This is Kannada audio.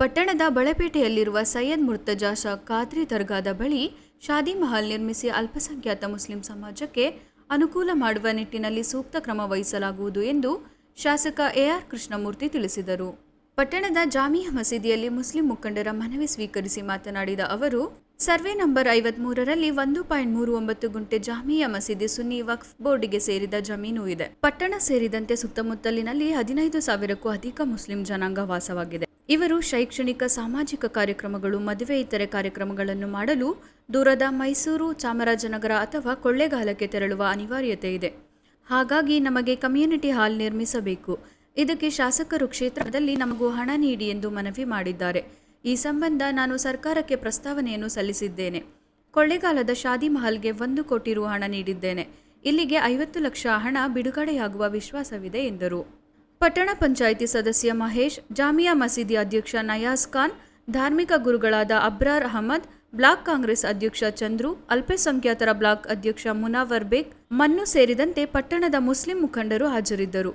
ಪಟ್ಟಣದ ಬಳಪೇಟೆಯಲ್ಲಿರುವ ಸೈಯದ್ ಮುರ್ತಜಾ ಶಾ ಖಾದ್ರಿ ದರ್ಗಾದ ಬಳಿ ಶಾದಿ ಮಹಲ್ ನಿರ್ಮಿಸಿ ಅಲ್ಪಸಂಖ್ಯಾತ ಮುಸ್ಲಿಂ ಸಮಾಜಕ್ಕೆ ಅನುಕೂಲ ಮಾಡುವ ನಿಟ್ಟಿನಲ್ಲಿ ಸೂಕ್ತ ಕ್ರಮ ವಹಿಸಲಾಗುವುದು ಎಂದು ಶಾಸಕ ಎಆರ್ ಕೃಷ್ಣಮೂರ್ತಿ ತಿಳಿಸಿದರು. ಪಟ್ಟಣದ ಜಾಮಿಯಾ ಮಸೀದಿಯಲ್ಲಿ ಮುಸ್ಲಿಂ ಮುಖಂಡರ ಮನವಿ ಸ್ವೀಕರಿಸಿ ಮಾತನಾಡಿದ ಅವರು, ಸರ್ವೆ ನಂಬರ್ ಐವತ್ಮೂರರಲ್ಲಿ ಒಂದು ಪಾಯಿಂಟ್ ಮೂರು ಒಂಬತ್ತು ಗುಂಟೆ ಜಾಮಿಯಾ ಮಸೀದಿ ಸುನ್ನಿ ವಕ್ಫ್ ಬೋರ್ಡ್ಗೆ ಸೇರಿದ ಜಮೀನು ಇದೆ. ಪಟ್ಟಣ ಸೇರಿದಂತೆ ಸುತ್ತಮುತ್ತಲಿನಲ್ಲಿ ಹದಿನೈದು ಸಾವಿರಕ್ಕೂ ಅಧಿಕ ಮುಸ್ಲಿಂ ಜನಾಂಗ ವಾಸವಾಗಿದೆ. ಇವರು ಶೈಕ್ಷಣಿಕ, ಸಾಮಾಜಿಕ ಕಾರ್ಯಕ್ರಮಗಳು, ಮದುವೆ, ಇತರೆ ಕಾರ್ಯಕ್ರಮಗಳನ್ನು ಮಾಡಲು ದೂರದ ಮೈಸೂರು, ಚಾಮರಾಜನಗರ ಅಥವಾ ಕೊಳ್ಳೇಗಾಲಕ್ಕೆ ತೆರಳುವ ಅನಿವಾರ್ಯತೆ ಇದೆ. ಹಾಗಾಗಿ ನಮಗೆ ಕಮ್ಯುನಿಟಿ ಹಾಲ್ ನಿರ್ಮಿಸಬೇಕು. ಇದಕ್ಕೆ ಶಾಸಕರು ಕ್ಷೇತ್ರದಲ್ಲಿ ನಮಗೂ ಹಣ ನೀಡಿ ಎಂದು ಮನವಿ ಮಾಡಿದ್ದಾರೆ. ಈ ಸಂಬಂಧ ನಾನು ಸರ್ಕಾರಕ್ಕೆ ಪ್ರಸ್ತಾವನೆಯನ್ನು ಸಲ್ಲಿಸಿದ್ದೇನೆ. ಕೊಳ್ಳೇಗಾಲದ ಶಾದಿ ಮಹಲ್ಗೆ ಒಂದು ಕೋಟಿ ರು ಹಣ ನೀಡಿದ್ದೇನೆ. ಇಲ್ಲಿಗೆ ಐವತ್ತು ಲಕ್ಷ ಹಣ ಬಿಡುಗಡೆಯಾಗುವ ವಿಶ್ವಾಸವಿದೆ ಎಂದರು. ಪಟ್ಟಣ ಪಂಚಾಯಿತಿ ಸದಸ್ಯ ಮಹೇಶ್, ಜಾಮಿಯಾ ಮಸೀದಿ ಅಧ್ಯಕ್ಷ ನಯಾಸ್ ಖಾನ್, ಧಾರ್ಮಿಕ ಗುರುಗಳಾದ ಅಬ್ರಾರ್ ಅಹಮದ್, ಬ್ಲಾಕ್ ಕಾಂಗ್ರೆಸ್ ಅಧ್ಯಕ್ಷ ಚಂದ್ರು, ಅಲ್ಪಸಂಖ್ಯಾತರ ಬ್ಲಾಕ್ ಅಧ್ಯಕ್ಷ ಮುನಾವರ್ ಬೇಗ್ ಮನ್ನು ಸೇರಿದಂತೆ ಪಟ್ಟಣದ ಮುಸ್ಲಿಂ ಮುಖಂಡರು ಹಾಜರಿದ್ದರು.